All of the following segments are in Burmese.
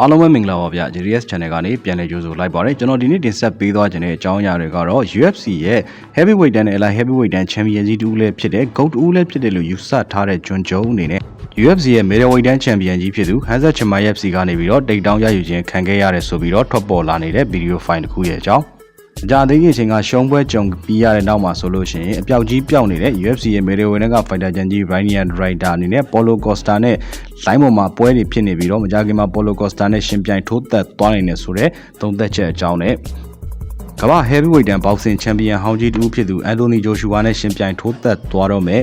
အားလုံးပဲမင်္ဂလာပါဗျ GDS Channel ကနေပြန်လည်ကြိုဆိုလိုက်ပါတယ်ကျွန်တော်ဒီနေ့တင်ဆက်ပေးသွားခြင်းတဲ့အကြောင်းအရာတွေကတော့ UFC ရဲ့ Heavyweight တန်းနဲ့ Light Heavyweight တန်း Champion ကြီးတူလည်းဖြစ်တဲ့ GOAT တူလည်းဖြစ်တယ်လို့ယူဆထားတဲ့ဂျွန်ဂျုံအနေနဲ့ UFC ရဲ့ Middleweight တန်း Champion ကြီးဖြစ်သူ Hamza Chimaev စီကနေပြီးတော့တိတ်တောင်းရယူခြင်းခံခဲ့ရတယ်ဆိုပြီးတော့ထွက်ပေါ်လာနေတဲ့ဗီဒီယိုဖိုင်တစ်ခုရဲ့အကြောင်း အကြသေးခင်အချိန်ကရှုံးပွဲကြုံပြီးရတဲ့နောက်မှာဆိုလို့ရှိရင်အပြောက်ကြီးပြောက်နေတဲ့ UFC ရဲ့ Middleweight က Fighter ချန်ကြီး Ryan Ryder အနေနဲ့ Paulo Costa နဲ့လိုင်းပေါ်မှာပွဲတွေဖြစ်နေပြီးတော့မကြခင်မှာ Paulo Costa နဲ့ရှင်ပြိုင်ထိုးသက်သွားနိုင်တယ်ဆိုတော့သုံးသက်ချက်အကြောင်းနဲ့ကမ္ဘာ Heavyweight တန်း Boxing Champion ဟောင်းကြီးတူဖြစ်သူ Anthony Joshua နဲ့ရှင်ပြိုင်ထိုးသက်သွားတော့မယ်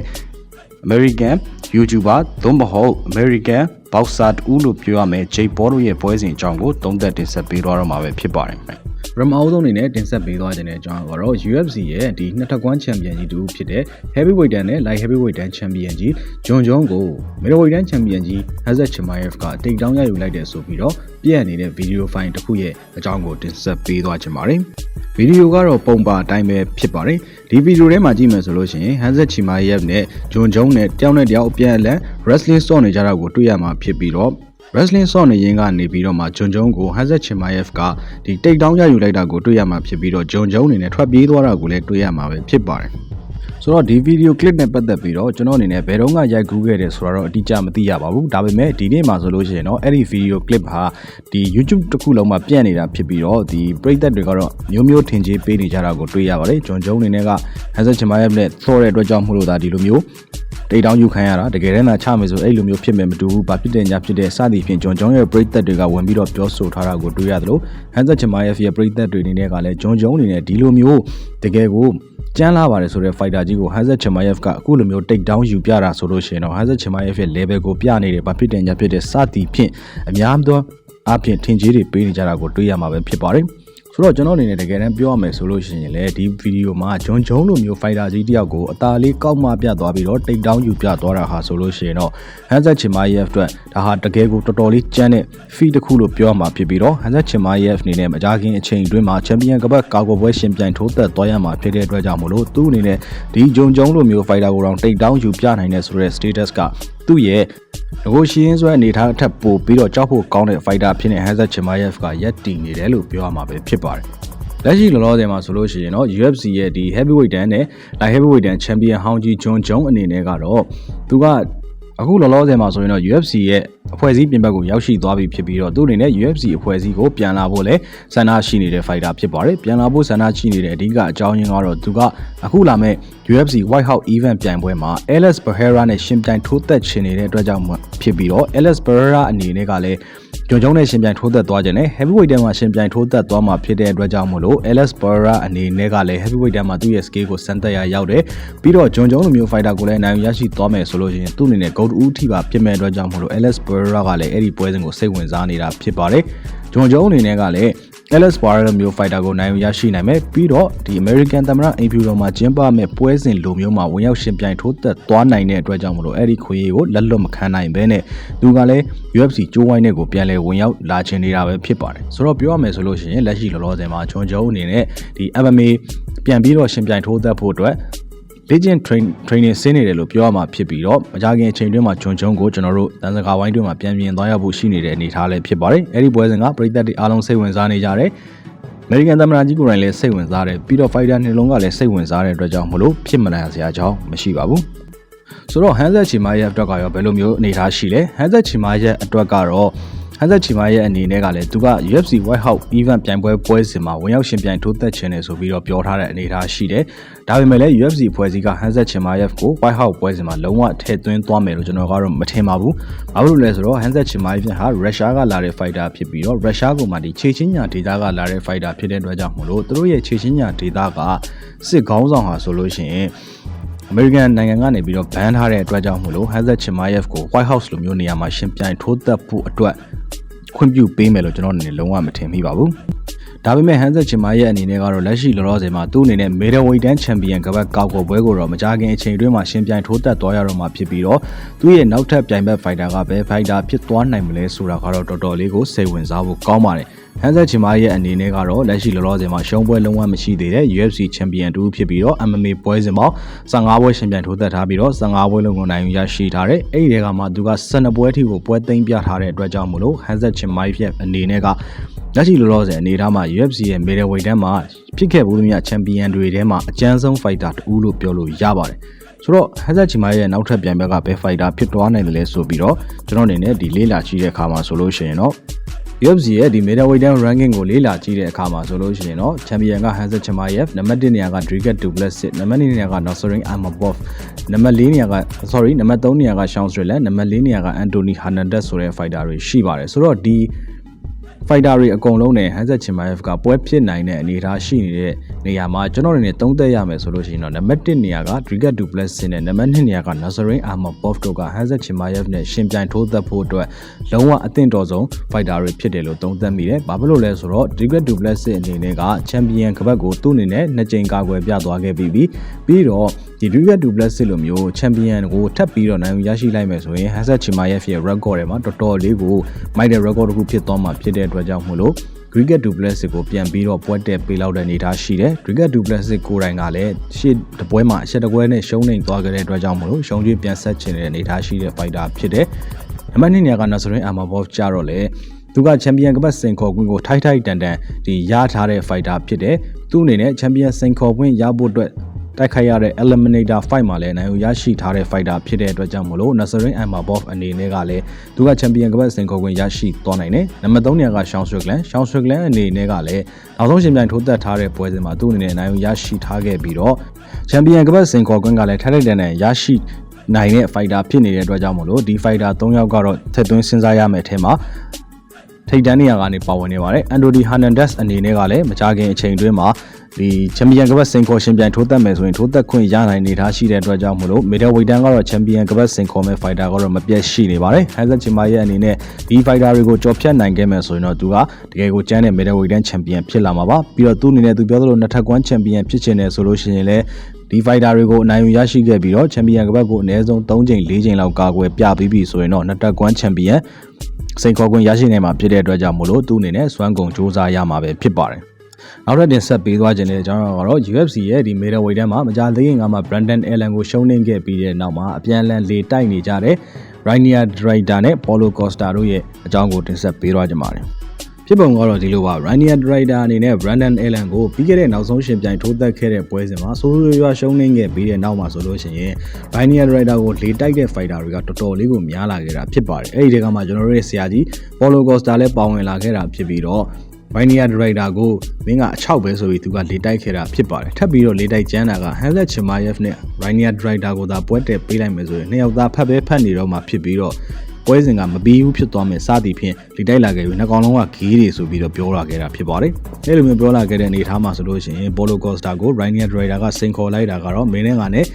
American YouTuber သို့မဟုတ် American Boxer တူလို့ပြောရမယ် Jay Paul တို့ရဲ့ပွဲစဉ်အကြောင်းကိုသုံးသက်တင်ဆက်ပေးသွားတော့မှာပဲဖြစ်ပါတယ်ခင်ဗျ ပထမအဆုံးအနေနဲ့တင်ဆက်ပေးသွားခြင်းတဲ့အကြောင်းကတော့ UFC ရဲ့ဒီနှစ်ထပ်ကွမ်းချန်ပီယံကြီးတူဖြစ်တဲ့ Heavyweight တန်းနဲ့ Light Heavyweight တန်းချန်ပီယံကြီးဂျွန်ဂျွန်ကို Middleweight တန်းချန်ပီယံကြီး Hazard Chimaev ကတိတ်တောင်းရယူလိုက်တယ်ဆိုပြီးတော့ပြည့်နေတဲ့ဗီဒီယိုဖိုင်တစ်ခုရဲ့အကြောင်းကိုတင်ဆက်ပေးသွားခြင်းပါတယ်ဗီဒီယိုကတော့ပုံပါအတိုင်းပဲဖြစ်ပါတယ်ဒီဗီဒီယိုထဲမှာကြည့်မယ်ဆိုလို့ရှိရင် Hazard Chimaev နဲ့ဂျွန်ဂျုံနဲ့တယောက်နဲ့တယောက်အပြန်အလှန် wrestling ဆော့နေကြတာကိုတွေ့ရမှာဖြစ်ပြီးတော့ wrestling ဆော့နေရင်းကနေပြီးတော့မှဂျွန်ဂျုံကို Hazard Chimaev ကဒီတိတ်တောင်းရယူလိုက်တာကိုတွေ့ရမှာဖြစ်ပြီးတော့ဂျွန်ဂျုံအနေနဲ့ထွက်ပြေးသွားတာကိုလည်းတွေ့ရမှာပဲဖြစ်ပါတယ် ဆိုတော့ဒီဗီဒီယိုကလစ်နဲ့ပတ်သက်ပြီးတော့ကျွန်တော်အနေနဲ့ဘယ်တော့မှရိုက်ကူးခဲ့တယ်ဆိုတာတော့အတိအကျမသိရပါဘူးဒါပေမဲ့ဒီနေ့မှာဆိုလို့ရှိရင်တော့အဲ့ဒီဗီဒီယိုကလစ်ဟာဒီ YouTube တစ်ခုလုံးမှာပြန့်နေတာဖြစ်ပြီးတော့ဒီပရိသတ်တွေကတော့မျိုးမျိုးထင်ကြီးပေးနေကြတာကိုတွေ့ရပါတယ်ဂျွန်ဂျုံအနေနဲ့က Hazard Chimaev နဲ့သောတဲ့အတွက်ကြောင့်မို့လို့ဒါဒီလိုမျိုးတိတ်တောင်းယူခံရတာတကယ်တမ်းသာချမယ်ဆိုအဲ့လိုမျိုးဖြစ်မယ်မတူဘူးဘာဖြစ်တဲ့ညာဖြစ်တဲ့စသည်ဖြင့်ဂျွန်ဂျုံရဲ့ပရိသတ်တွေကဝင်ပြီးတော့ပြောဆိုထားတာကိုတွေ့ရတယ်လို့ Hazard Chimaev ရဲ့ပရိသတ်တွေအနေနဲ့ကလည်းဂျွန်ဂျုံအနေနဲ့ဒီလိုမျိုးတကယ်ကို ကျန်းလာပါတယ်ဆိုတဲ့ fighter ကြီးကို Hazard Chimaev ကအခုလိုမျိုးတိတ်တောင်းယူပြတာဆိုလို့ရှိရင်တော့ Hazard Chimaev ရဲ့ level ကိုပြနေတယ်ဘာဖြစ်တဲ့ညာဖြစ်တဲ့စသည်ဖြင့်အများသောအပြင်ထင်ကြီးတွေပေးနေကြတာကိုတွေ့ရမှာပဲဖြစ်ပါတယ် ဆိုတော့ကျွန်တော်အနေနဲ့တကယ်တမ်းပြောရမယ်ဆိုလို့ရှိရင်လည်းဒီဗီဒီယိုမှာဂျွန်ဂျုံလိုမျိုးဖိုင်တာကြီးတယောက်ကိုအသာလေးကောက်မှပြသွားပြီးတော့တိတ်တောင်းယူပြသွားတာဟာဆိုလို့ရှိရင်တော့ဟန်ဇက်ချင်မာယေဖ်အတွက်ဒါဟာတကယ်ကိုတော်တော်လေးကျန်းတဲ့ဖီတစ်ခုလို့ပြောမှာဖြစ်ပြီးတော့ဟန်ဇက်ချင်မာယေဖ်အနေနဲ့မကြခင်အချိန်အတွင်းမှာချန်ပီယံကပတ်ကာကွယ်ပွဲရှင်ပြိုင်ထိုးသက်သွားရမှာဖြစ်တဲ့အတွက်ကြောင့်မလို့သူ့အနေနဲ့ဒီဂျွန်ဂျုံလိုမျိုးဖိုင်တာကိုတော့တိတ်တောင်းယူပြနိုင်တဲ့ဆိုတဲ့ status ကသူ့ရဲ့ငကိုရှင်းဆွဲအနေထားအထက်ပို့ပြီးတော့ကြောက်ဖို့ကောင်းတဲ့ fighter ဖြစ်တဲ့ Hazard Chimaev ကရက်တည်နေတယ်လို့ပြောရမှာပဲဖြစ်ပါတယ်လက်ရှိလောလောဆယ်မှာဆိုလို့ရှိရင်တော့ UFC ရဲ့ဒီ heavyweight တန်းနဲ့ light heavyweight တန်း champion ဟောင်းကြီးဂျွန်ဂျုံအနေနဲ့ကတော့သူက အခုလောလောဆယ်မှာဆိုရင်တော့ UFC ရဲ့အဖွဲ့အစည်းပြင်ပကိုရောက်ရှိသွားပြီဖြစ်ပြီးတော့သူအနေနဲ့ UFC အဖွဲ့အစည်းကိုပြန်လာဖို့လဲဆန္ဒရှိနေတဲ့ fighter ဖြစ်ပါတယ်ပြန်လာဖို့ဆန္ဒရှိနေတဲ့အဓိကအကြောင်းရင်းကတော့သူကအခုလာမဲ့ UFC White House Event ပြိုင်ပွဲမှာ Alex Pereira နဲ့ရှင်ပြိုင်ထိုးသက်ချင်နေတဲ့အတွက်ကြောင့်ဖြစ်ပြီးတော့ Alex Pereira အနေနဲ့ကလည်း ဂျွန်ဂျုံနဲ့ရှင်ပြိုင်ထိုးသက်သွားခြင်းနဲ့ Heavyweight တန်းမှာရှင်ပြိုင်ထိုးသက်သွားမှာဖြစ်တဲ့အတွက်ကြောင့်မို့လို့ Alex Pereira အနေနဲ့ကလည်း Heavyweight တန်းမှာသူ့ရဲ့ skill ကိုစမ်းသပ်ရရောက်တယ်ပြီးတော့ဂျွန်ဂျုံလိုမျိုး fighter ကိုလည်းနိုင်ရရှိသွားမယ်ဆိုလို့ရှိရင်သူ့အနေနဲ့ gold ဦးထိပါဖြစ်မဲ့အတွက်ကြောင့်မို့လို့ Alex Pereira ကလည်းအဲ့ဒီပွဲစဉ်ကိုစိတ်ဝင်စားနေတာဖြစ်ပါတယ်ဂျွန်ဂျုံအနေနဲ့ကလည်း Alex Pereira မျိုး fighter ကိုနိုင်ရရှိနိုင်မယ်ပြီးတော့ဒီ American သမ္မတ Imperial မှာကျင်းပမဲ့ပွဲစဉ်လိုမျိုးမှာဝင်ရောက်ရှင်ပြိုင်ထိုးသက်သွားနိုင်တဲ့အတွက်ကြောင့်မလို့အဲ့ဒီခွေးကိုလက်လွတ်မခံနိုင်ဘဲနဲ့သူကလည်း UFC ကျိုးဝိုင်းတဲ့ကိုပြန်လဲဝင်ရောက်လာချင်နေတာပဲဖြစ်ပါတယ်ဆိုတော့ပြောရမယ်ဆိုလို့ရှိရင်လက်ရှိလောလောဆယ်မှာဂျွန်ဂျုံအနေနဲ့ဒီ MMA ပြန်ပြီးတော့ရှင်ပြိုင်ထိုးသက်ဖို့အတွက် Legend Train Training ဆင်းနေတယ်လို့ပြောရမှာဖြစ်ပြီးတော့မကြခင်အချိန်တွင်းမှာဂျွန်ဂျုံကိုကျွန်တော်တို့တန်စကာဝိုင်းတွင်းမှာပြန်ပြင်သွားရဖို့ရှိနေတဲ့အနေအထားလည်းဖြစ်ပါတယ်။အဲဒီပွဲစဉ်ကပြည်သက်တွေအားလုံးစိတ်ဝင်စားနေကြတယ်။ American သမ္မတကြီးကိုယ်တိုင်လည်းစိတ်ဝင်စားတယ်ပြီးတော့ Fighter နှလုံးကလည်းစိတ်ဝင်စားတဲ့အတွက်ကြောင့်မလို့ဖြစ်မနိုင်စရာအကြောင်းမရှိပါဘူး။ဆိုတော့ Hanset Chima ရဲ့အတွက်ကရောဘယ်လိုမျိုးအနေအထားရှိလဲ။ Hanset Chima ရဲ့အတွက်ကတော့ ဟန်ဆက်ချီမာရဲ့အနေနဲ့ကလည်းသူက UFC White House Event ပြိုင်ပွဲပွဲစဉ်မှာဝင်ရောက်ရှင်ပြိုင်ထိုးသက်ခြင်းတယ်ဆိုပြီးတော့ပြောထားတဲ့အနေအထားရှိတယ်။ဒါပေမဲ့လည်း UFC ဖွဲ့စည်းကဟန်ဆက်ချီမာရဲ့ကို White House ပွဲစဉ်မှာလုံးဝထည့်သွင်းသွားမယ်လို့ကျွန်တော်ကတော့မထင်ပါဘူး။ဘာလို့လဲဆိုတော့ဟန်ဆက်ချီမာရဲ့ဟာရုရှားကလာတဲ့ fighter ဖြစ်ပြီးတော့ရုရှားကမှဒီခြေချင်းညာဒေတာကလာတဲ့ fighter ဖြစ်တဲ့အတွက်ကြောင့်မလို့သူတို့ရဲ့ခြေချင်းညာဒေတာကစစ်ခေါင်းဆောင်ဟာဆိုလို့ရှိရင်အမေရိကန်နိုင်ငံကနေပြီးတော့ဘန်ထားတဲ့အတွက်ကြောင့်မို့လို့ Hazard Chimaev ကို White House လိုမျိုးနေရာမှာရှင်ပြိုင်ထိုးသက်ဖို့အတွက် ခွင့်ပြုပေးမယ်လို့ကျွန်တော်အနေနဲ့လုံးဝမထင်မိပါဘူး။ဒါပေမဲ့ဟန်ဆက်ချင်မာရဲ့အနေနဲ့ကတော့လက်ရှိလောလောဆယ်မှာသူ့အနေနဲ့ Middleweight တန်းချန်ပီယံကပတ်ကောက်ကိုပွဲကိုတော့မကြခင်အချိန်တွင်းမှာရှင်ပြိုင်ထိုးတက်သွားရတော့မှာဖြစ်ပြီးတော့သူ့ရဲ့နောက်ထပ်ပြိုင်ဘက်ဖိုက်တာကဘယ်ဖိုက်တာဖြစ်သွားနိုင်မလဲဆိုတာကတော့တော်တော်လေးကိုစိတ်ဝင်စားဖို့ကောင်းပါတယ်။ ဟန်ဆက်ချီမာရဲ့အနေနဲ့ကတော့လက်ရှိလောလောဆယ်မှာရှုံးပွဲလုံးဝမရှိသေးတဲ့ UFC Champion တူဖြစ်ပြီးတော့ MMA ပွဲစဉ်ပေါင်း15ပွဲရှင်ပြန်ထိုးသက်ထားပြီးတော့15ပွဲလုံးကိုနိုင်ယူရရှိထားတဲ့အဲ့ဒီတွေကမှသူက12ပွဲထိကိုပွဲသိမ်းပြထားတဲ့အတွက်ကြောင့်မလို့ဟန်ဆက်ချီမာရဲ့အနေနဲ့ကလက်ရှိလောလောဆယ်အနေထားမှာ UFC ရဲ့ middleweight တန်းမှာဖြစ်ခဲ့ဘူးသမျှ champion တွေထဲမှာအကြမ်းဆုံး fighter တူလို့ပြောလို့ရပါတယ်ဆိုတော့ဟန်ဆက်ချီမာရဲ့နောက်ထပ်ပြန်ဘက်ကဘယ် fighter ဖြစ်သွားနိုင်တယ်လဲဆိုပြီးတော့ကျွန်တော်အနေနဲ့ဒီလေးလာကြည့်တဲ့အခါမှာဆိုလို့ရှိရင်တော့ UFC ရဲ့ဒီ middleweight down ranking ကိုလေးလာကြည့်တဲ့အခါမှာဆိုလို့ရှိရင်တော့ champion က Hansa Chimaev နံပါတ်1နေရာက Drigat Duplessis နံပါတ်2နေရာက Nasrin Amabov နံပါတ်4နေရာက sorry နံပါတ်3နေရာက Sean Strickland နံပါတ်4နေရာက Anthony Hernandez ဆိုတဲ့ fighter တွေရှိပါတယ်ဆိုတော့ဒီ fighter တွေအကုန်လုံးနဲ့ Hansa Chimaev ကပွဲဖြစ်နိုင်တဲ့အနေအထားရှိနေတဲ့ နေရာမှာကျွန်တော်အနေနဲ့သုံးသပ်ရမယ်ဆိုလို့ရှိရင်တော့နံပါတ်1နေရာက Drigat Duplessis နဲ့နံပါတ်2နေရာက Nasrin Amabov တို့က Hansa Chimaev နဲ့ရှင်ပြိုင်ထိုးသက်ဖို့အတွက်လုံးဝအသင့်တော်ဆုံး fighter တွေဖြစ်တယ်လို့သုံးသပ်မိတယ်။ဘာဖြစ်လို့လဲဆိုတော့ Drigat Duplessis အနေနဲ့က champion ကပတ်ကိုသူ့အနေနဲ့နှစ်ကြိမ်ကာကွယ်ပြသွားခဲ့ပြီးပြီးပြီးတော့ဒီ Drigat Duplessis လိုမျိုး champion ကိုထပ်ပြီးတော့နိုင်ယူရရှိလိုက်မယ်ဆိုရင် Hansa Chimaev ရဲ့ record ထဲမှာတော်တော်လေးကိုမိုက်တဲ့ record တစ်ခုဖြစ်သွားမှာဖြစ်တဲ့အတွက်ကြောင့်မို့လို့ Cricket Duplessis ကိုပြန်ပြီးတော့ပွဲတက်ပေးလောက်တဲ့အနေအထားရှိတယ်။ Cricket Duplessis ကိုယ်တိုင်ကလည်းရှေ့တပွဲမှာအချက်တပွဲနဲ့ရှုံးနေသွားခဲ့တဲ့အတွက်ကြောင့်မလို့ရှုံးကြီးပြန်ဆက်ချင်တဲ့အနေအထားရှိတဲ့ fighter ဖြစ်တယ်။နံပါတ်2နေရာက Nasrin Amabov ကြတော့လေသူကချန်ပီယံကပတ်စင်ခေါ်ခွင့်ကိုထိုက်ထိုက်တန်တန်ဒီရထားတဲ့ fighter ဖြစ်တယ်။သူ့အနေနဲ့ချန်ပီယံစင်ခေါ်ခွင့်ရဖို့အတွက် တိုက်ခိုက်ရတဲ့ Eliminator fight မှာလည်းနိုင်ယူရရှိထားတဲ့ fighter ဖြစ်တဲ့အတွက်ကြောင့်မလို့ Nasrin Amabov အနေနဲ့ကလည်းသူကချန်ပီယံကပတ်စင်ခေါ်ခွင့်ရရှိသွားနိုင်တယ်။နံပါတ်3နေရာက Sean Strickland Sean Strickland အနေနဲ့ကလည်းနောက်ဆုံးရှင်ပြိုင်ထိုးသက်ထားတဲ့ပွဲစဉ်မှာသူ့အနေနဲ့နိုင်ယူရရှိထားခဲ့ပြီးတော့ချန်ပီယံကပတ်စင်ခေါ်ခွင့်ကလည်းထိုက်ထိုက်တန်တန်ရရှိနိုင်တဲ့ fighter ဖြစ်နေတဲ့အတွက်ကြောင့်မလို့ဒီ fighter 3ယောက်ကတော့ထက်သွင်းစဉ်းစားရမယ့်အထက်မှာ ထိတ်တန်းနေရာကနေပါဝင်နေပါတယ်အန်တိုဒီဟာနန်ဒက်စ်အနေနဲ့ကလည်းမကြခင်အချိန်တွင်းမှာဒီချန်ပီယံကပတ်စင်ခေါ်ရှင်ပြိုင်ထိုးသက်မယ်ဆိုရင်ထိုးသက်ခွင့်ရနိုင်နေထားရှိတဲ့အတွက်ကြောင့်မလို့မီဒယ်ဝေးတန်ကတော့ချန်ပီယံကပတ်စင်ခေါ်မဲ့ဖိုက်တာကတော့မပြတ်ရှိနေပါတယ်ဟန်ဆက်ချင်မာရဲ့အနေနဲ့ဒီဖိုက်တာတွေကိုကြော်ဖြတ်နိုင်ခဲ့မယ်ဆိုရင်တော့သူကတကယ်ကိုကျန်းတဲ့မီဒယ်ဝေးတန်ချန်ပီယံဖြစ်လာမှာပါပြီးတော့သူ့အနေနဲ့သူပြောသလိုနှစ်ထပ်ကွမ်းချန်ပီယံဖြစ်ချင်တယ်ဆိုလို့ရှိရင်လည်း ဒီဖိုက်တာတွေကိုအနိုင်ယူရရှိခဲ့ပြီးတော့ချန်ပီယံကပတ်ကိုအနည်းဆုံး3ချိန်4ချိန်လောက်ကာကွယ်ပြပြီးပြီဆိုရင်တော့နှစ်ထပ်ကွမ်းချန်ပီယံစိန်ခေါ်ခွင့်ရရှိနိုင်မှာဖြစ်တဲ့အတွက်ကြောင့်မို့လို့သူ့အနေနဲ့စွမ်းကုန်စ조사ရမှာပဲဖြစ်ပါတယ်နောက်ထပ်တင်ဆက်ပေးသွားခြင်းတဲ့အကြောင်းကတော့ UFC ရဲ့ဒီ middleweight တန်းမှာမကြသေးခင်ကမှ Brandon Allen ကိုရှုံးနိမ့်ခဲ့ပြီးတဲ့နောက်မှာအပြန်အလှန်လေတိုက်နေကြတဲ့ Rainier Drider နဲ့ Paulo Costa တို့ရဲ့အကြောင်းကိုတင်ဆက်ပေးသွားကြပါတယ် ဖြစ်ပုံကတော့ဒီလိုပါ Rainier Drider အနေနဲ့ Brandon Allen ကိုပြီးခဲ့တဲ့နောက်ဆုံးရှင်ပြိုင်ထိုးသက်ခဲ့တဲ့ပွဲစဉ်မှာဆိုးဆိုးရွားရှုံးနေခဲ့ပြီးတဲ့နောက်မှာဆိုလို့ရှိရင် Rainier Drider ကိုလေတိုက်တဲ့ fighter တွေကတော်တော်လေးကိုများလာခဲ့တာဖြစ်ပါတယ်အဲ့ဒီတကမှကျွန်တော်တို့ရဲ့ဆရာကြီး Paulo Costa လည်းပါဝင်လာခဲ့တာဖြစ်ပြီးတော့ Binary Director ကိုမင်းကအချောက်ပဲဆိုပြီးသူကလေတိုက်ခဲ့တာဖြစ်ပါတယ်ထပ်ပြီးတော့လေတိုက်ကျန်းတာက Hanset Chimaev နဲ့ Binary Director ကိုသာပွဲတက်ပေးလိုက်မယ်ဆိုရင်နှစ်ယောက်သားဖတ်ပဲဖတ်နေတော့မှဖြစ်ပြီးတော့ ပွဲစဉ်ကမပြီးဘူးဖြစ်သွားမယ်စသည်ဖြင့်လေတိုက်လာခဲ့ပြီးနှစ်ကောင်လုံးကဂေးတွေဆိုပြီးတော့ပြောလာခဲ့တာဖြစ်ပါတယ်အဲလိုမျိုးပြောလာခဲ့တဲ့အနေအထားမှာဆိုလို့ရှိရင် Polo Costa ကို Binary Director ကစိန်ခေါ်လိုက်တာကတော့မင်းနဲ့ကနဲ့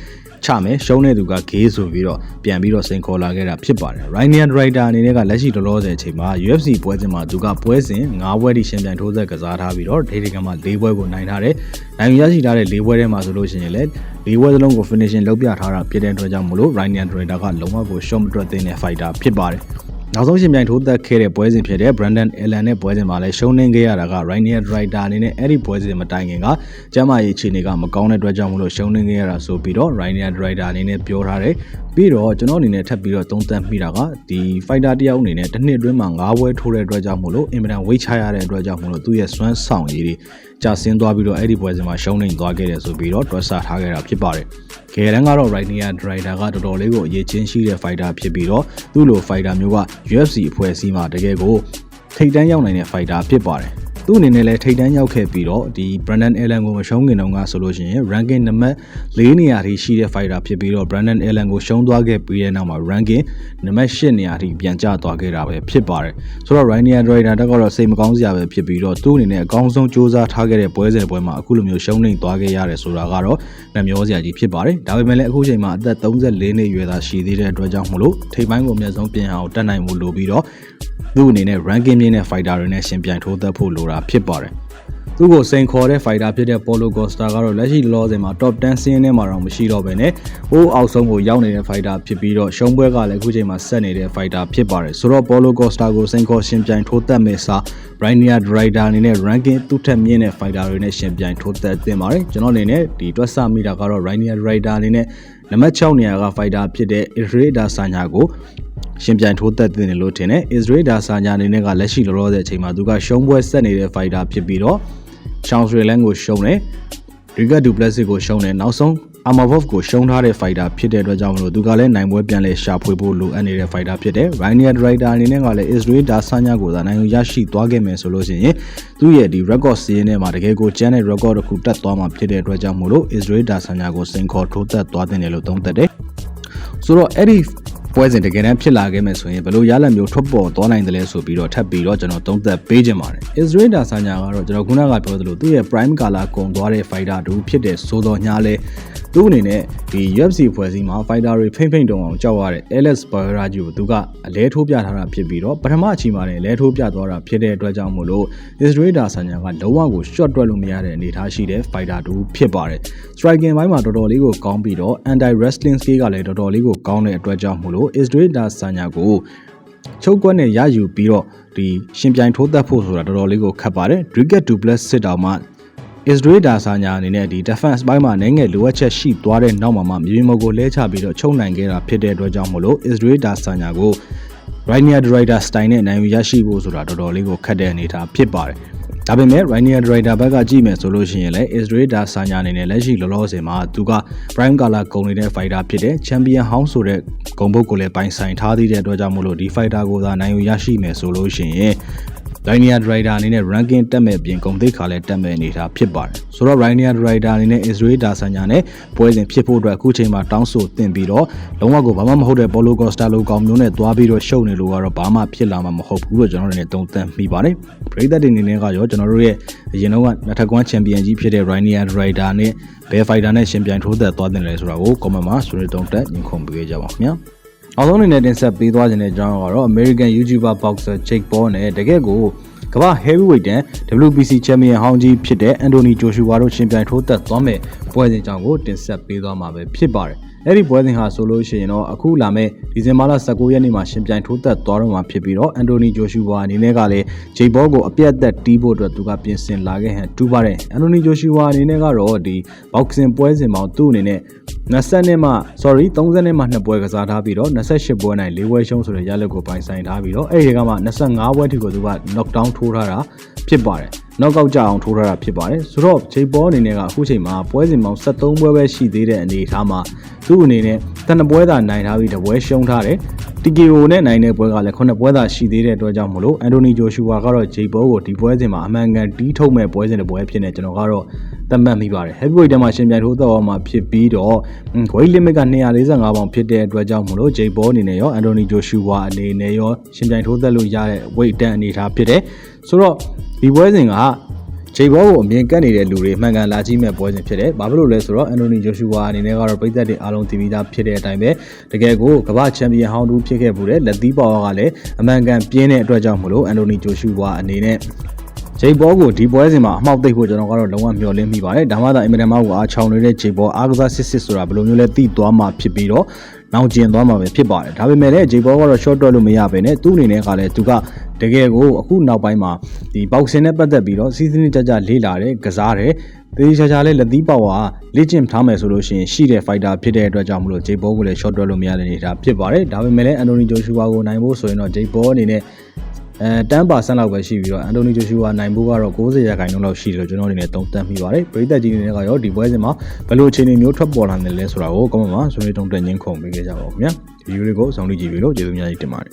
ချမယ်ရှုံးတဲ့သူကဂေးဆိုပြီးတော့ပြန်ပြီးတော့စိန်ခေါ်လာခဲ့တာဖြစ်ပါတယ် Ryan Rider အနေနဲ့ကလက်ရှိတလောဆယ်အချိန်မှာ UFC ပွဲစဉ်မှာသူကပွဲစဉ်9ပွဲထိရှင်ပြန်ထိုးသက်ကစားထားပြီးတော့ဒေဒီကမှာ4ပွဲကိုနိုင်ထားတယ်နိုင်ရရှိထားတဲ့4ပွဲထဲမှာဆိုလို့ရှိရင်လည်း 4ပွဲစလုံးကို finishing လုပ်ပြထားတာဖြစ်တဲ့အတွက်ကြောင့်မလို့ Ryan Rider ကလုံးဝကို shot မတွက်သင့်တဲ့ fighter ဖြစ်ပါတယ်နောက်ဆုံးရှင်ပြိုင်ထိုးသက်ခဲ့တဲ့ပွဲစဉ်ဖြစ်တဲ့ Brandon Allen နဲ့ပွဲစဉ်မှာလည်းရှုံးနေခဲ့ရတာက Rainier Drider အနေနဲ့အဲ့ဒီပွဲစဉ်မတိုင်ခင်ကကျမ်းမာရေးအခြေအနေကမကောင်းတဲ့အတွက်ကြောင့်မလို့ရှုံးနေခဲ့ရတာဆိုပြီးတော့ Rainier Drider အနေနဲ့ပြောထားတယ် ပြီးတော့ကျွန်တော်အနေနဲ့ထပ်ပြီးတော့သုံးသပ်မိတာကဒီ fighter တယောက်အနေနဲ့တစ်နှစ်အတွင်းမှာ၅ပွဲထိုးတဲ့အတွက်ကြောင့်မလို့အင်မတန်ဝိတ်ချရတဲ့အတွက်ကြောင့်မလို့သူ့ရဲ့စွမ်းဆောင်ရည်တွေကြာဆင်းသွားပြီးတော့အဲ့ဒီပွဲစဉ်မှာရှုံးနေသွားခဲ့တယ်ဆိုပြီးတော့တွက်ဆထားခဲ့တာဖြစ်ပါတယ်။ဂယ်လန်ကတော့ Rainier Drider ကတော်တော်လေးကိုအရေးချင်းရှိတဲ့ fighter ဖြစ်ပြီးတော့သူ့လို fighter မျိုးက UFC အဖွဲ့အစည်းမှာတကယ်ကိုထိတ်တန်းရောက်နိုင်တဲ့ fighter ဖြစ်ပါတယ်။ သူ့အနေနဲ့လည်းထိတ်တန်းရောက်ခဲ့ပြီးတော့ဒီ Brandon Allen ကိုမရှုံးခင်တုန်းကဆိုလို့ရှိရင် ranking နံပါတ်၄နေရာထိရှိတဲ့ fighter ဖြစ်ပြီးတော့ Brandon Allen ကိုရှုံးသွားခဲ့ပြီးတဲ့နောက်မှာ ranking နံပါတ်၈နေရာထိပြန်ကျသွားခဲ့တာပဲဖြစ်ပါတယ်ဆိုတော့ Rainier Drider တက်ကတော့စိတ်မကောင်းစရာပဲဖြစ်ပြီးတော့သူ့အနေနဲ့အကောင်းဆုံးစူးစမ်းထားခဲ့တဲ့ပွဲစဉ်ပွဲမှာအခုလိုမျိုးရှုံးနေသွားခဲ့ရတယ်ဆိုတာကတော့နှမျောစရာကြီးဖြစ်ပါတယ်ဒါပေမဲ့လည်းအခုချိန်မှာအသက်34နှစ်ရွယ်သားရှိသေးတဲ့အတွက်ကြောင့်မလို့ထိပ်ပိုင်းကိုအမြတ်ဆုံးပြင်အောင်တက်နိုင်မှုလိုပြီးတော့သူ့အနေနဲ့ ranking မြင့်တဲ့ fighter တွေနဲ့ရှင်ပြိုင်ထိုးသက်ဖို့လိုတာဖြစ်ပါတယ်။စသူ့ကိုစိန်ခေါ်တဲ့ fighter ဖြစ်တဲ့ Paulo Costa ကတော့လက်ရှိလောဆယ်မှာ top 10စီးရင်ထဲမှာတော့မရှိတော့ဘဲနဲ့ဟိုးအောက်ဆုံးကိုရောက်နေတဲ့ fighter ဖြစ်ပြီးတော့ရှုံးပွဲကလည်းအခုချိန်မှာဆက်နေတဲ့ fighter ဖြစ်ပါတယ်ဆိုတော့ Paulo Costa ကိုစိန်ခေါ်ရှင်ပြိုင်ထိုးသက်မဲ့စာ Rainier Rider အနေနဲ့ ranking သူ့ထက်မြင့်တဲ့ fighter တွေနဲ့ရှင်ပြိုင်ထိုးသက်တင်ပါတယ်ကျွန်တော်အနေနဲ့ဒီတွက်ဆမိတာကတော့ Rainier Rider အနေနဲ့နံပါတ်6နေရာက fighter ဖြစ်တဲ့ Israel Adesanya ကို ရှင်ပြိုင်ထိုးသက်တင်တယ်လို့ထင်တယ် Israel Adesanya အနေနဲ့ကလက်ရှိလောလောဆယ်အချိန်မှာသူကရှုံးပွဲဆက်နေတဲ့ fighter ဖြစ်ပြီးတော့ Charles Relan ကိုရှုံးတယ် Riga Duplessis ကိုရှုံးတယ်နောက်ဆုံး Amavov ကိုရှုံးထားတဲ့ fighter ဖြစ်တဲ့အတွက်ကြောင့်မလို့သူကလည်းနိုင်ပွဲပြန်လဲရှာဖွေဖို့လိုအပ်နေတဲ့ fighter ဖြစ်တယ် Rainier Rider အနေနဲ့ကလည်း Israel Adesanya ကိုသာနိုင်ရရှိသွားခဲ့မယ်ဆိုလို့ရှိရင်သူ့ရဲ့ဒီ record စီးရင်ထဲမှာတကယ်ကိုကျန်းတဲ့ record တစ်ခုတက်သွားမှာဖြစ်တဲ့အတွက်ကြောင့်မလို့ Israel Adesanya ကိုစိန်ခေါ်ထိုးသက်သွားတဲ့လို့သုံးသပ်တယ်ဆိုတော့အဲ့ဒီ ပွဲစဉ်တကယ်တမ်းဖြစ်လာခဲ့မယ်ဆိုရင်ဘယ်လိုရလဒ်မျိုးထွက်ပေါ်သွားနိုင်တယ်လဲဆိုပြီးတော့ထပ်ပြီးတော့ကျွန်တော်သုံးသပ်ပေးခြင်းပါတယ်။ Israel Adesanya ကတော့ကျွန်တော်ခုနကပြောသလိုသူ့ရဲ့ prime color ကုန်သွားတဲ့ fighter တူဖြစ်တဲ့ဆိုတော်ညာလဲသူ့အနေနဲ့ဒီ UFC ဖွဲ့စည်းမှာ fighter တွေဖိမ့်ဖိမ့်တုံအောင်ကြောက်ရတဲ့ Alex Pereira ကြီးကိုသူကအလဲထိုးပြထားတာဖြစ်ပြီးတော့ပထမအချိန်မှာလည်းလဲထိုးပြသွားတာဖြစ်တဲ့အတွက်ကြောင့်မို့လို့ Israel Adesanya ကလုံးဝကို shot တွက်လို့မရတဲ့အနေအထားရှိတဲ့ fighter တူဖြစ်ပါတယ်။ striking ဘိုင်းမှာတော်တော်လေးကိုကောင်းပြီးတော့ anti wrestling skill ကလည်းတော်တော်လေးကိုကောင်းတဲ့အတွက်ကြောင့်မို့လို့ Israel Adesanya ကိုချုပ်ကွက်နဲ့ရယူပြီးတော့ဒီရှင်ပြိုင်ထိုးသက်ဖို့ဆိုတာတော်တော်လေးကိုခက်ပါတယ်။ Drigget Duplessis စစ်တောင်မှ Israel Adesanya အနေနဲ့ဒီ defense ဘိုင်းမှာနိုင်ငယ်လိုအပ်ချက်ရှိသွားတဲ့နောက်မှာမှမြေပြင်ပေါ်ကိုလဲချပြီးတော့ချုပ်နိုင်ခဲ့တာဖြစ်တဲ့အတွက်ကြောင့်မို့လို့ Israel Adesanya ကို Rainier Rider style နဲ့နိုင်ယူရရှိဖို့ဆိုတာတော်တော်လေးကိုခက်တဲ့အနေအထားဖြစ်ပါတယ် ဒါပေမဲ့ Rainier Rider ဘက်ကကြည့်မယ်ဆိုလို့ရှိရင်လည်း Israel Adesanya အနေနဲ့လက်ရှိလောလောဆယ်မှာသူက Prime Color ဂုံနေတဲ့ fighter ဖြစ်တဲ့ Champion House ဆိုတဲ့ဂုံဘုတ်ကိုလည်းပိုင်ဆိုင်ထားသေးတဲ့အတွက်ကြောင့်မို့လို့ဒီ fighter ကိုသာနိုင်ယူရရှိမယ်ဆိုလို့ရှိရင် Rainier Rider အနေနဲ့ ranking တက်မဲ့ပြင်ဂုံသိက္ခာလည်းတက်မဲ့အနေထားဖြစ်ပါတယ်ဆိုတော့ Rainier Rider အနေနဲ့ Israel Adesanya နဲ့ပွဲစဉ်ဖြစ်ဖို့အတွက်အခုချိန်မှာတောင်းဆိုတင်ပြီးတော့လုံးဝကိုဘာမှမဟုတ်တဲ့ Paulo Costa လိုကောင်မျိုးနဲ့သွားပြီးတော့ရှုပ်နေလို့ကတော့ဘာမှဖြစ်လာမှာမဟုတ်ဘူးလို့ကျွန်တော်တို့လည်းသုံးသပ်မိပါတယ်ပရိသတ်တွေအနေနဲ့ကရောကျွန်တော်တို့ရဲ့အရင်တော့ကနှစ်ထပ်ကွမ်းချန်ပီယံကြီးဖြစ်တဲ့ Rainier Rider နဲ့ Bear Fighter နဲ့ရှင်ပြိုင်ထိုးသက်သွားတင်တယ်ဆိုတာကို comment မှာဆွေးနွေးတုံးတက်ညှိခုံပေးကြပါခင်ဗျာ အောင်ဆုံးအနေနဲ့တင်ဆက်ပေးသွားခြင်းတဲ့အကြောင်းကတော့ American YouTuber boxer Jake Paul နဲ့တကယ့်ကိုကမ္ဘာ heavyweight တန် WBC champion ဟောင်းကြီးဖြစ်တဲ့ Anthony Joshua တို့ရှင်ပြိုင်ထိုးသက်သွားမဲ့ပွဲစဉ်ကြောင့်ကိုတင်ဆက်ပေးသွားမှာပဲဖြစ်ပါတယ်။ အဲ့ဒီပွဲစဉ်ဟာဆိုလို့ရှိရင်တော့အခုလာမဲ့ဒီဇင်ဘာလ19ရက်နေ့မှာရှင်ပြိုင်ထိုးသက်သွားတော့မှာဖြစ်ပြီးတော့ Anthony Joshua အနေနဲ့ကလည်းဂျိတ်ဘောကိုအပြတ်သက်တီးဖို့အတွက်သူကပြင်ဆင်လာခဲ့ဟန်တူးပါတယ်။ Anthony Joshua အနေနဲ့ကတော့ဒီ boxing ပွဲစဉ်မှာသူ့အနေနဲ့20နဲ့မှ sorry 30နဲ့မှ2ပွဲကစားထားပြီးတော့28ပွဲနိုင်4ပွဲရှုံးဆိုတဲ့ရလဒ်ကိုပိုင်ဆိုင်ထားပြီးတော့အဲ့ဒီကမှ25ပွဲထိကိုသူက knockdown ထိုးထားတာဖြစ်ပါတယ်။ knockout ကြအောင်ထိုးထားတာဖြစ်ပါတယ်။ဆိုတော့ဂျိတ်ဘောအနေနဲ့ကအခုချိန်မှာပွဲစဉ်ပေါင်း73ပွဲပဲရှိသေးတဲ့အနေအထားမှာသူ့အနေနဲ့တနပွဲသာနိုင်ထားပြီးတပွဲရှုံးထားတယ်။ TKO နဲ့နိုင်တဲ့ပွဲကလည်း9ပွဲသာရှိသေးတဲ့အတွက်ကြောင့်မလို့အန်တိုနီဂျိုရှူဝါကတော့ဂျိတ်ဘောကိုဒီပွဲစဉ်မှာအမှန်ကန်တီးထုတ်မဲ့ပွဲစဉ်တစ်ပွဲဖြစ်နေကျွန်တော်ကတော့သတ်မှတ်မိပါတယ် heavyweight ထဲမှာရှင်ပြိုင်ထိုးသက်အောင်မှာဖြစ်ပြီးတော့ weight limit က245ပေါင်ဖြစ်တဲ့အတွက်ကြောင့်မလို့ဂျိတ်ဘောအနေနဲ့ရောအန်တိုနီဂျိုရှူဝါအနေနဲ့ရောရှင်ပြိုင်ထိုးသက်လို့ရတဲ့ weight တန်အနေထားဖြစ်တယ်ဆိုတော့ဒီပွဲစဉ်က ဂျိတ်ဘောကိုအမြင်ကတ်နေတဲ့လူတွေမှန်ကန်လာကြည့်မဲ့ပွဲစဉ်ဖြစ်တယ်။ဘာဖြစ်လို့လဲဆိုတော့အန်တိုနီဂျိုရှူဝါအနေနဲ့ကတော့ပိတ်သက်တွေအားလုံးတည်ပြီးသားဖြစ်တဲ့အတိုင်းပဲတကယ်ကိုကမ္ဘာချန်ပီယံဟောင်းတူဖြစ်ခဲ့မှုတဲ့လက်သီးပါဝါကလည်းအမှန်ကန်ပြင်းတဲ့အတွက်ကြောင့်မလို့အန်တိုနီဂျိုရှူဝါအနေနဲ့ဂျိတ်ဘောကိုဒီပွဲစဉ်မှာအမှောက်သိပ်ဖို့ကျွန်တော်ကတော့လုံးဝမျှော်လင့်မိပါတယ်။ဒါမှသာအင်မတန်မှကိုအားချောင်းနေတဲ့ဂျိတ်ဘောအားကစားစစ်စစ်ဆိုတာဘယ်လိုမျိုးလဲသိသွားမှဖြစ်ပြီးတော့နောက်ကျင်သွားမှာပဲဖြစ်ပါတယ်ဒါပေမဲ့လည်းဂျေဘောကတော့ short တွက်လို့မရဘဲနဲ့သူ့အနေနဲ့ကလည်းသူက တကယ်ကိုအခုနောက်ပိုင်းမှာဒီ boxing နဲ့ပတ်သက်ပြီးတော့စီးစင်းကြကြလေးလာတယ်ကစားတယ်တေးချာချာလေးလက်သီးပေါဝါလေ့ကျင့်ထားမယ်ဆိုလို့ရှိရင်ရှိတဲ့ fighter ဖြစ်တဲ့အတွက်ကြောင့်မလို့ဂျေဘောကိုလည်း short တွက်လို့မရတဲ့နေတာဖြစ်ပါတယ်ဒါပေမဲ့လည်းအန်တိုနီဂျိုရှူဝါကိုနိုင်ဖို့ဆိုရင်တော့ဂျေဘောအနေနဲ့အဲတန်းပါဆန်းလောက်ပဲရှိပြီးတော့အန်တိုနီဂျိုရှူဝါနိုင်ဖို့ကတော့90ရာခိုင်နှုန်းလောက်ရှိတယ်လို့ကျွန်တော်အနေနဲ့သုံးသပ်မိပါတယ်ပရိသတ်ကြီးတွေနဲ့ကရောဒီပွဲစဉ်မှာဘယ်လိုအခြေအနေမျိုးထွက်ပေါ်လာနေလဲဆိုတာကိုကောမန့်မှာဆွေးနွေးတုံ့တက်ညင်းခုံပေးခဲ့ကြပါဦးခင်ဗျာဒီဗီဒီယိုလေးကိုစောင့်ကြည့်ကြည့်ပြီးလို့ကျေးဇူးများကြီးတင်ပါတယ်